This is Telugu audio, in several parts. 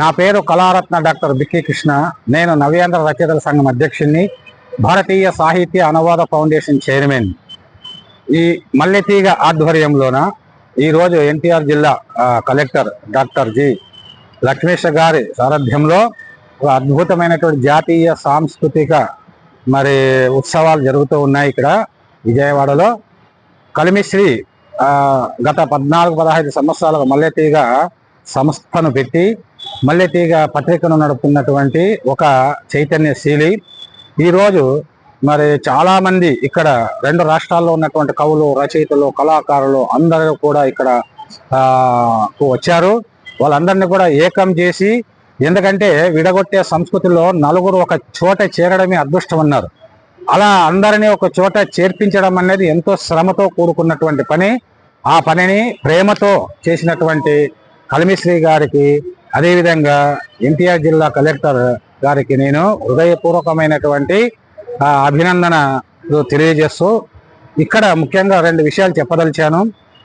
నా పేరు కళారత్న డాక్టర్ బిక్కి కృష్ణ. నేను నవ్యాంధ్ర రచయితల సంఘం అధ్యక్షుడిని భారతీయ సాహిత్య అనువాద ఫౌండేషన్ చైర్మన్. ఈ మల్లెతీగ ఆధ్వర్యంలోన ఈరోజు ఎన్టీఆర్ జిల్లా కలెక్టర్ డాక్టర్ జి. లక్ష్మేశ్వర గారి సారథ్యంలో ఒక అద్భుతమైనటువంటి జాతీయ సాంస్కృతిక మరి ఉత్సవాలు జరుగుతూ ఉన్నాయి ఇక్కడ విజయవాడలో. కలిమిశ్రీ గత పద్నాలుగు పదహైదు సంవత్సరాలకు మల్లెతీగ సంస్థను పెట్టి మల్లెతీగ పత్రికను నడుపుతున్నటువంటి ఒక చైతన్యశీలి ఈరోజు మరి చాలామంది ఇక్కడ రెండు రాష్ట్రాల్లో ఉన్నటువంటి కవులు రచయితలు కళాకారులు అందరూ కూడా ఇక్కడ వచ్చారు. వాళ్ళందరినీ కూడా ఏకం చేసి ఎందుకంటే విడగొట్టే సంస్కృతిలో నలుగురు ఒక చోట చేరడమే అదృష్టం అన్నారు. అలా అందరినీ ఒక చోట చేర్పించడం అనేది ఎంతో శ్రమతో కూడుకున్నటువంటి పని. ఆ పనిని ప్రేమతో చేసినటువంటి కలిమిశ్రీ గారికి అదేవిధంగా ఎన్టీఆర్ జిల్లా కలెక్టర్ గారికి నేను హృదయపూర్వకమైనటువంటి అభినందన తెలియజేస్తూ ఇక్కడ ముఖ్యంగా రెండు విషయాలు చెప్పదలిచాను.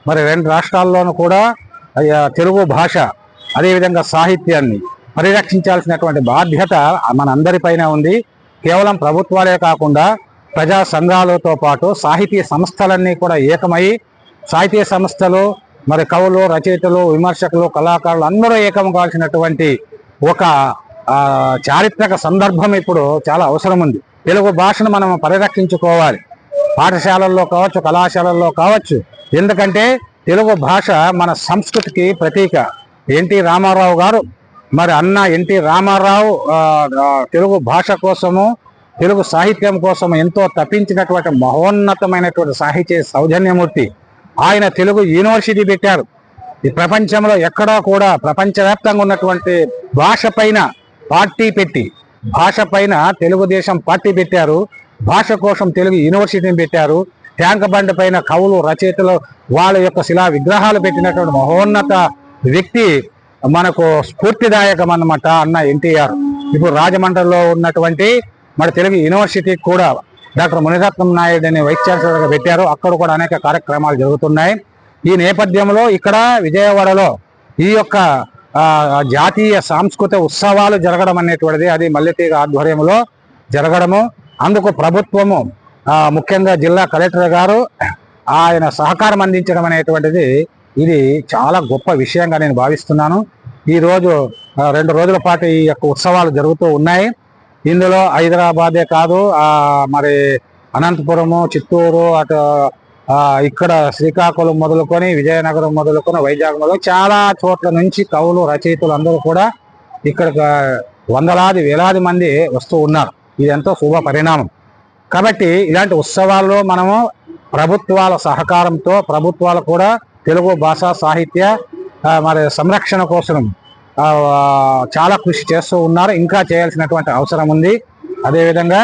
మరి రెండు రాష్ట్రాల్లోనూ కూడా తెలుగు భాష అదేవిధంగా సాహిత్యాన్ని పరిరక్షించాల్సినటువంటి బాధ్యత మనందరిపైన ఉంది. కేవలం ప్రభుత్వాలే కాకుండా ప్రజా సంఘాలతో పాటు సాహితీ సంస్థలన్నీ కూడా ఏకమై సాహితీ సంస్థలు మరి కవులు రచయితలు విమర్శకులు కళాకారులు అందరూ ఏకం కావాల్సినటువంటి ఒక చారిత్రక సందర్భం ఇప్పుడు చాలా అవసరం ఉంది. తెలుగు భాషను మనం పరిరక్షించుకోవాలి. పాఠశాలల్లో కావచ్చు కళాశాలల్లో కావచ్చు. ఎందుకంటే తెలుగు భాష మన సంస్కృతికి ప్రతీక. ఎన్టీ రామారావు గారు మరి అన్న ఎన్టీ రామారావు తెలుగు భాష కోసము తెలుగు సాహిత్యం కోసం ఎంతో తప్పించినటువంటి మహోన్నతమైనటువంటి సాహిత్య సౌజన్యమూర్తి ఆయన తెలుగు యూనివర్సిటీ పెట్టారు. ఈ ప్రపంచంలో ఎక్కడా కూడా ప్రపంచవ్యాప్తంగా ఉన్నటువంటి భాష పైన పార్టీ పెట్టి భాష పైన తెలుగుదేశం పార్టీ పెట్టారు. భాష కోసం తెలుగు యూనివర్సిటీని పెట్టారు. ట్యాంక్ బండ్ పైన కవులు రచయితలు వాళ్ళ యొక్క శిలా విగ్రహాలు పెట్టినటువంటి మహోన్నత వ్యక్తి మనకు స్ఫూర్తిదాయకం అన్నమాట అన్న ఎన్టీఆర్. ఇప్పుడు రాజమండ్రిలో ఉన్నటువంటి మన తెలుగు యూనివర్సిటీకి కూడా డాక్టర్ మునిరత్నం నాయుడు అనే వైస్ ఛాన్సలర్గా పెట్టారు. అక్కడ కూడా అనేక కార్యక్రమాలు జరుగుతున్నాయి. ఈ నేపథ్యంలో ఇక్కడ విజయవాడలో ఈ యొక్క జాతీయ సాంస్కృతిక ఉత్సవాలు జరగడం అనేటువంటిది అది మల్లెతీగ ఆధ్వర్యంలో జరగడము. అందుకు ప్రభుత్వము ముఖ్యంగా జిల్లా కలెక్టర్ గారు ఆయన సహకారం అందించడం అనేటువంటిది ఇది చాలా గొప్ప విషయంగా నేను భావిస్తున్నాను. ఈరోజు రెండు రోజుల పాటు ఈ యొక్క ఉత్సవాలు జరుగుతూ ఉన్నాయి. ఇందులో హైదరాబాదే కాదు మరి అనంతపురము చిత్తూరు అటు ఇక్కడ శ్రీకాకుళం మొదలుకొని విజయనగరం మొదలుకొని వైజాగ్ మొదలు చాలా చోట్ల నుంచి కవులు రచయితలు అందరూ కూడా ఇక్కడ వందలాది వేలాది మంది వస్తూ ఉన్నారు. ఇది ఎంతో శుభ పరిణామం. కాబట్టి ఇలాంటి ఉత్సవాల్లో మనము ప్రభుత్వాల సహకారంతో ప్రభుత్వాలు కూడా తెలుగు భాష సాహిత్య మరి సంరక్షణ కోసం చాలా కృషి చేస్తూ ఉన్నారు. ఇంకా చేయాల్సినటువంటి అవసరం ఉంది. అదేవిధంగా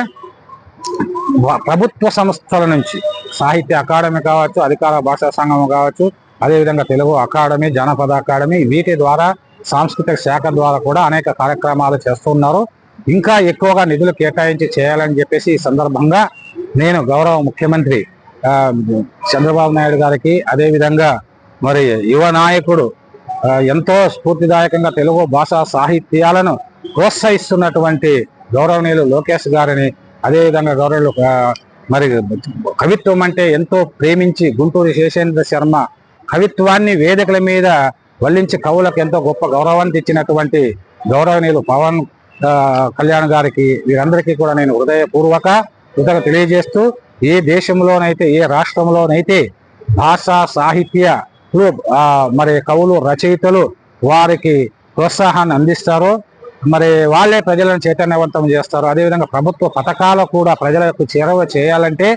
ప్రభుత్వ సంస్థల నుంచి సాహిత్య అకాడమీ కావచ్చు అధికార భాషా సంఘం కావచ్చు అదేవిధంగా తెలుగు అకాడమీ జానపద అకాడమీ వీటి ద్వారా సాంస్కృతిక శాఖ ద్వారా కూడా అనేక కార్యక్రమాలు చేస్తున్నారు ఇంకా ఎక్కువగా నిధులు కేటాయించి చేయాలని చెప్పేసి ఈ సందర్భంగా నేను గౌరవ ముఖ్యమంత్రి చంద్రబాబు నాయుడు గారికి అదేవిధంగా మరి యువ నాయకుడు ఎంతో స్ఫూర్తిదాయకంగా తెలుగు భాషా సాహిత్యాలను ప్రోత్సహిస్తున్నటువంటి గౌరవనీయులు లోకేష్ గారిని అదేవిధంగా గౌరవులు మరి కవిత్వం అంటే ఎంతో ప్రేమించి గుంటూరు శేషేంద్ర శర్మ కవిత్వాన్ని వేదికల మీద వల్లించి కవులకు ఎంతో గొప్ప గౌరవాన్ని ఇచ్చినటువంటి గౌరవనీయులు పవన్ కళ్యాణ్ గారికి వీరందరికీ కూడా నేను హృదయపూర్వక కృతజ్ఞత తెలియజేస్తూ ఏ దేశంలోనైతే ఏ రాష్ట్రంలోనైతే భాషా సాహిత్య మరి కవులు రచయితలు వారికి ప్రోత్సాహాన్ని అందిస్తారో మరి వాళ్ళే ప్రజలను చైతన్యవంతం చేస్తారు అదేవిధంగా ప్రభుత్వ పథకాలు కూడా ప్రజలకు చేరవ చేయాలంటే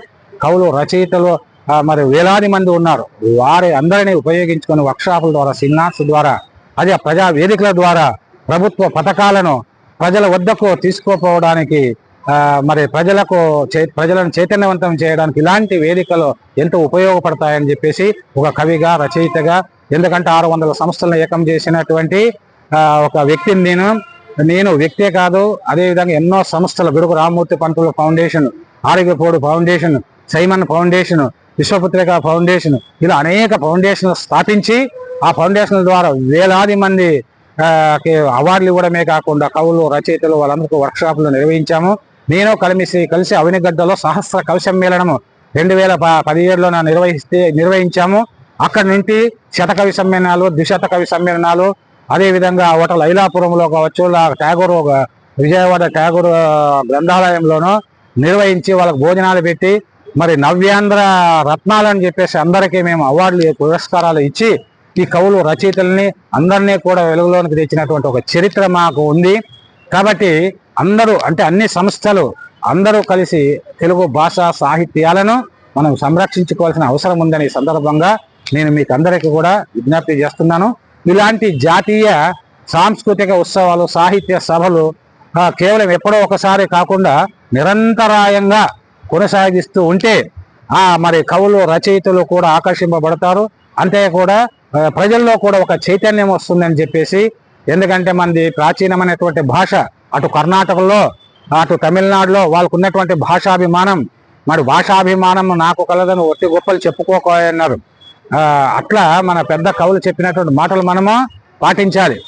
కవులు రచయితలు మరి వేలాది మంది ఉన్నారు. వారి అందరినీ ఉపయోగించుకొని వర్క్షాపుల ద్వారా సిగ్నార్స్ ద్వారా అదే ప్రజా వేదికల ద్వారా ప్రభుత్వ పథకాలను ప్రజల వద్దకు తీసుకుపోవడానికి మరి ప్రజలకు చై- ప్రజలను చైతన్యవంతం చేయడానికి ఇలాంటి వేదికలు ఎంతో ఉపయోగపడతాయని చెప్పేసి ఒక కవిగా రచయితగా ఎందుకంటే ఆరు వందల సంస్థలను ఏకం చేసినటువంటి ఒక వ్యక్తిని నేను నేను వ్యక్తే కాదు అదేవిధంగా ఎన్నో సంస్థలు Gidugu Ramamurthy Pantulu foundation ఆరోగ్యపోడు foundation Simon foundation Vishwaputrika foundation ఇలా అనేక ఫౌండేషన్లు స్థాపించి ఆ ఫౌండేషన్ల ద్వారా వేలాది మంది అవార్డులు ఇవ్వడమే కాకుండా కవులు రచయితలు వాళ్ళందరికీ వర్క్షాపులు నిర్వహించాము. నేను కలిసి కలిసి అవినిగడ్డలో సహస్ర కవి సమ్మేళనము రెండు వేల ప- పదిహేడులో నిర్వహిస్తే నిర్వహించాము. అక్కడి నుండి శతకవి సమ్మేళనాలు ద్విశతకవి సమ్మేళనాలు అదేవిధంగా విధంగా లైలాపురంలో ఐలాపురంలో కావచ్చు లా ట్యాగూర్ ఒక విజయవాడ ట్యాగూర్ గ్రంథాలయంలోనూ నిర్వహించి వాళ్ళకు భోజనాలు పెట్టి మరి నవ్యాంధ్ర రత్నాలని చెప్పేసి అందరికీ మేము అవార్డులు పురస్కారాలు ఇచ్చి ఈ కవులు రచయితల్ని అందరినీ కూడా వెలుగులోనికి తెచ్చినటువంటి ఒక చరిత్ర మాకు ఉంది. కాబట్టి అందరూ అంటే అన్ని సంస్థలు అందరూ కలిసి తెలుగు భాష సాహిత్యాలను మనం సంరక్షించుకోవాల్సిన అవసరం ఉందని సందర్భంగా నేను మీకు అందరికీ కూడా విజ్ఞప్తి చేస్తున్నాను. ఇలాంటి జాతీయ సాంస్కృతిక ఉత్సవాలు సాహిత్య సభలు కేవలం ఎప్పుడో ఒకసారి కాకుండా నిరంతరాయంగా కొనసాగిస్తూ ఉంటే ఆ మరి కవులు రచయితలు కూడా ఆకర్షింపబడతారు. అంతే కూడా ప్రజల్లో కూడా ఒక చైతన్యం వస్తుందని చెప్పేసి ఎందుకంటే మనది ప్రాచీనమైనటువంటి భాష. అటు కర్ణాటకలో అటు తమిళనాడులో వాళ్ళకు ఉన్నటువంటి భాషాభిమానం. మరి భాషాభిమానం నాకు కలదని ఒట్టి గొప్పలు చెప్పుకోకన్నారు అట్లా మన పెద్ద కవులు చెప్పినటువంటి మాటలు మనము పాటించాలి.